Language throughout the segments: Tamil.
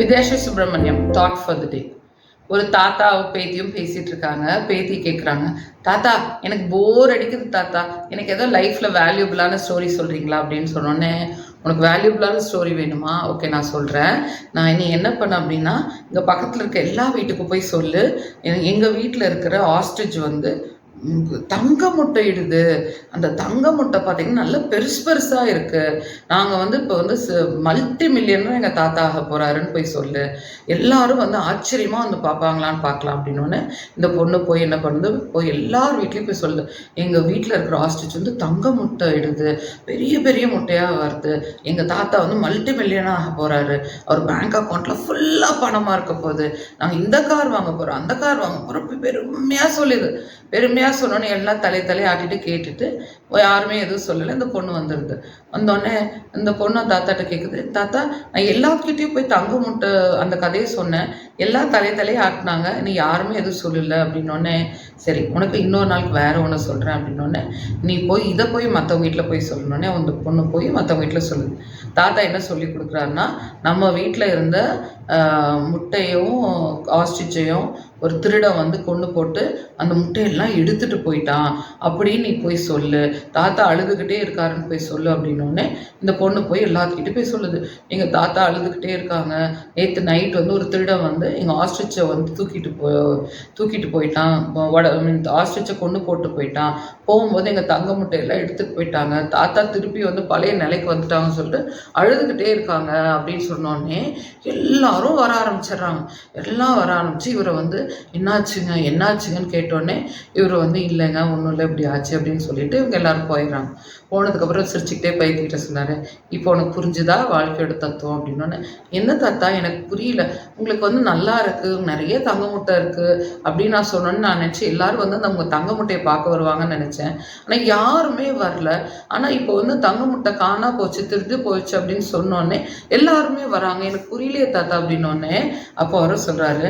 விதேஷ Subramaniam thought for the day ஒரு தாத்தாவும் பேத்தியும் பேசிட்டு இருக்காங்க. பேத்தி கேட்குறாங்க தாத்தா எனக்கு போர் அடிக்குது தாத்தா. எனக்கு ஏதோ லைஃப்பில் வேல்யூபிளான ஸ்டோரி சொல்கிறீங்களா அப்படின்னு சொன்னோன்னே உனக்கு வேல்யூபிளான ஸ்டோரி வேணுமா? ஓகே நான் சொல்கிறேன் நான் இனி என்ன பண்ணேன் அப்படின்னா இங்கே பக்கத்தில் இருக்க எல்லா வீட்டுக்கும் போய் சொல்லு. எங்கள் வீட்டில் இருக்கிற ஆஸ்ட்ரிச் வந்து தங்க முட்டை இடுது அந்த தங்க முட்டை பார்த்தீங்கன்னா நல்ல பெருசு பெருசாக இருக்குது நாங்கள் வந்து இப்போ வந்து மல்டி மில்லியனர் எங்கள் தாத்தா ஆக போகிறாருன்னு போய் சொல்லு. எல்லாரும் வந்து ஆச்சரியமாக வந்து பார்ப்பாங்களான்னு பார்க்கலாம் அப்படின்னோடனே இந்த பொண்ணு போய் என்ன பண்ணுது? போய் எல்லார் வீட்லேயும் போய் சொல்லு. எங்கள் வீட்டில் இருக்கிற ஆஸ்டிச் வந்து தங்க முட்டை இடுது. பெரிய பெரிய முட்டையாக வருது. எங்கள் தாத்தா வந்து மல்டி மில்லியனாக ஆக போகிறாரு அவர் பேங்க் அக்கௌண்ட்டில் ஃபுல்லாக பணமாக இருக்க போகுது. நாங்கள் இந்த கார் வாங்க போகிறோம் அந்த கார் வாங்க போகிறோம் பெருமையாக சொல்லுது. பெருமையாக சொன்னோன்னே எல்லாம் தலை தலை ஆட்டிட்டு கேட்டுட்டு யாருமே எதுவும் சொல்லலை. இந்த பொண்ணு வந்துடுது. வந்தோடனே இந்த பொண்ணு தாத்தாட்ட கேட்குது தாத்தா நான் எல்லாத்துக்கிட்டையும் போய் தங்க முட்டை அந்த கதையை சொன்னேன். எல்லா தலை தலையும் ஆட்டினாங்க. நீ யாருமே எதுவும் சொல்லலை. அப்படின்னோடனே சரி உனக்கு இன்னொரு நாளுக்கு வேற ஒன்று சொல்கிறேன் அப்படின்னோடனே நீ போய் இதை போய் மற்றவங்க வீட்டில் போய் சொல்லணுன்னே அந்த பொண்ணு போய் மற்றவங்க வீட்டில் சொல்லுது. தாத்தா என்ன சொல்லி கொடுக்குறாருன்னா நம்ம வீட்டில் இருந்த முட்டையும் ஆஸ்டிச்சையும் ஒரு திருடன் வந்து கொண்டு போட்டு அந்த முட்டையெல்லாம் எடுத்துட்டு போயிட்டான். அப்படின்னு நீ போய் சொல்லு. தாத்தா அழுதுகிட்டே இருக்காருன்னு போய் சொல்லு அப்படின்னோடனே இந்த பொண்ணு போய் எல்லாத்துக்கிட்டே போய் சொல்லுது. எங்கள் தாத்தா அழுதுகிட்டே இருக்காங்க. நேற்று நைட் வந்து ஒரு திருடன் வந்து எங்கள் ஆஸ்ட்ரிச்சை வந்து தூக்கிட்டு போ தூக்கிட்டு போயிட்டான். வட ஆஸ்ட்ரிச்சை கொண்டு போட்டு போயிட்டான். போகும்போது எங்கள் தங்க முட்டையெல்லாம் எடுத்துட்டு போயிட்டாங்க. தாத்தா திருப்பி வந்து பழைய நிலைக்கு வந்துட்டாங்கன்னு சொல்லிட்டு அழுதுகிட்டே இருக்காங்க அப்படின்னு சொன்னோடனே எல்லாரும் வர ஆரம்பிச்சிடுறாங்க. எல்லாம் வர ஆரம்பிச்சு இவரை வந்து என்னாச்சுங்க? என்னாச்சுங்கன்னு கேட்டோடனே இவர் வந்து இல்லைங்க ஒன்றும் இல்லை இப்படி ஆச்சு அப்படின்னு சொல்லிட்டு இவங்க எல்லாரும் போயிடுறாங்க. போனதுக்கப்புறம் சிரிச்சுக்கிட்டே பைக்கிட்ட சொன்னார் இப்போ உனக்கு புரிஞ்சுதா? வாழ்க்கையோட தத்துவம்? அப்படின்னோடனே என்ன தாத்தா? எனக்கு புரியல. உங்களுக்கு வந்து நல்லா இருக்குது நிறைய தங்க முட்டை இருக்குது அப்படின்னு நான் சொன்னோன்னு நான் நினச்சேன் எல்லாரும் வந்து அந்த உங்கள் தங்க முட்டையை பார்க்க வருவாங்கன்னு நினச்சேன். ஆனால் யாருமே வரல. ஆனால் இப்போ வந்து தங்க முட்டை காணா போச்சு திருட்டு போச்சு அப்படின்னு சொன்னோடனே எல்லாருமே வராங்க. எனக்கு புரியலையே தாத்தா அப்படின்னோடனே அப்போ அவர் சொல்கிறாரு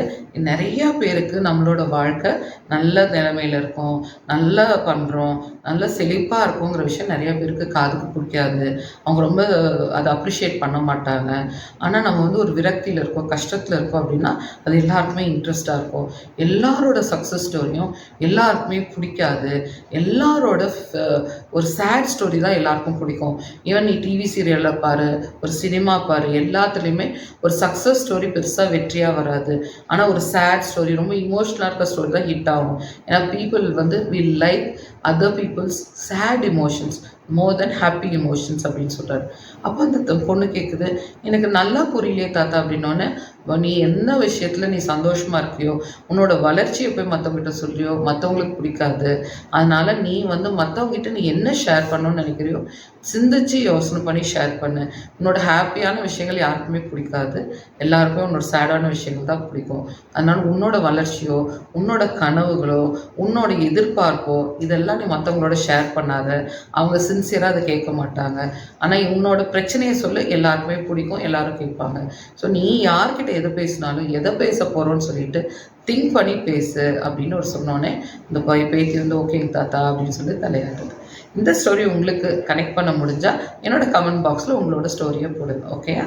நிறையா பேருக்கு நம்மளோட வாழ்க்கை நல்ல நிலைமையில் இருக்கும். நல்லா பண்ணுறோம் நல்ல செழிப்பாக இருக்குங்கிற விஷயம் நிறைய பேருக்கு காதுக்கு பிடிக்காது. அவங்க ரொம்ப அதை அப்ரிஷியேட் பண்ண மாட்டாங்க. ஆனால் நம்ம வந்து ஒரு விரக்தியில் இருக்கோம் கஷ்டத்தில் இருக்கோம் அப்படின்னா அது எல்லாருக்குமே இன்ட்ரெஸ்டாக இருக்கும். எல்லாரோட சக்ஸஸ் ஸ்டோரியும் எல்லாருக்குமே பிடிக்காது. எல்லாரோட ஒரு சேட் ஸ்டோரி தான் எல்லாருக்கும் பிடிக்கும். ஈவன் நீ டிவி சீரியலில் பாரு ஒரு சினிமா பாரு எல்லாத்துலேயுமே ஒரு சக்ஸஸ் ஸ்டோரி பெருசாக வெற்றியாக வராது. ஆனால் ஒரு சேட் ஸ்டோரி ரொம்ப இமோஷ்னலாக இருக்க ஸ்டோரி தான் ஹிட் ஆகும். ஏன்னா பீப்புள் வந்து will like other people's sad emotions more than happy emotions அப்படின்னு சொல்கிறார் அப்போ அந்த பொண்ணு கேட்குது எனக்கு நல்லா புரியலையே தாத்தா அப்படின்னோடனே நீ என்ன விஷயத்தில் நீ சந்தோஷமாக இருக்கியோ உன்னோட வளர்ச்சியை போய் மற்றவங்கிட்ட சொல்லியோ மற்றவங்களுக்கு பிடிக்காது. அதனால நீ வந்து மற்றவங்ககிட்ட நீ என்ன ஷேர் பண்ணணும்னு நினைக்கிறியோ சிந்திச்சு யோசனை பண்ணி ஷேர் பண்ணு. உன்னோட ஹாப்பியான விஷயங்கள் யாருக்குமே பிடிக்காது. எல்லாருக்குமே உன்னோட சேடான விஷயங்கள் தான் பிடிக்கும். அதனால் உன்னோட வளர்ச்சியோ உன்னோட கனவுகளோ உன்னோட எதிர்பார்ப்போ இதெல்லாம் நீ மற்றவங்களோட ஷேர் பண்ணாத. அவங்க சின்சியராக அதை கேட்க மாட்டாங்க. ஆனால் உன்னோட பிரச்சனையை சொல்ல எல்லாருக்குமே பிடிக்கும் எல்லாரும் கேட்பாங்க. ஸோ நீ யார்கிட்ட எதை பேசினாலும் எதை பேச போகிறோன்னு சொல்லிட்டு திங்க் பண்ணி பேசு அப்படின்னு ஒரு சொன்னோன்னே இந்த பை பேத்தி வந்து ஓகேங்க தாத்தா அப்படின்னு சொல்லி தலையாடுது இந்த ஸ்டோரி உங்களுக்கு கனெக்ட் பண்ண முடிஞ்சால் என்னோட கமெண்ட் பாக்ஸில் உங்களோட ஸ்டோரியை போடுங்க ஓகேயா